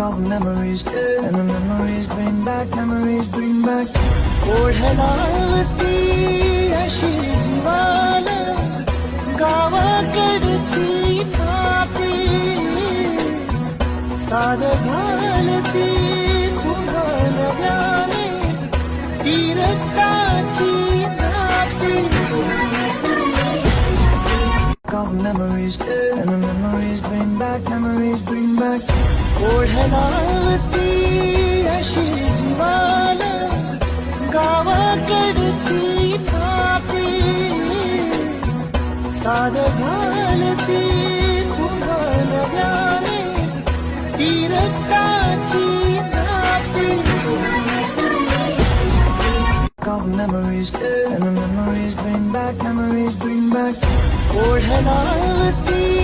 All the memories and the memories bring back memories bring back ओढलावती अशी जीवान गावाकडची नाती सार घालती पुन्हा नव्याने तीरकाची नाती All the memories and the memories bring back memories bring back ओढलावती अशी जीवान गावाकडची नाती सार घालती पुन्हा नव्याने तीरकाची नाती All the memories and the memories bring back memories bring back ओढलावती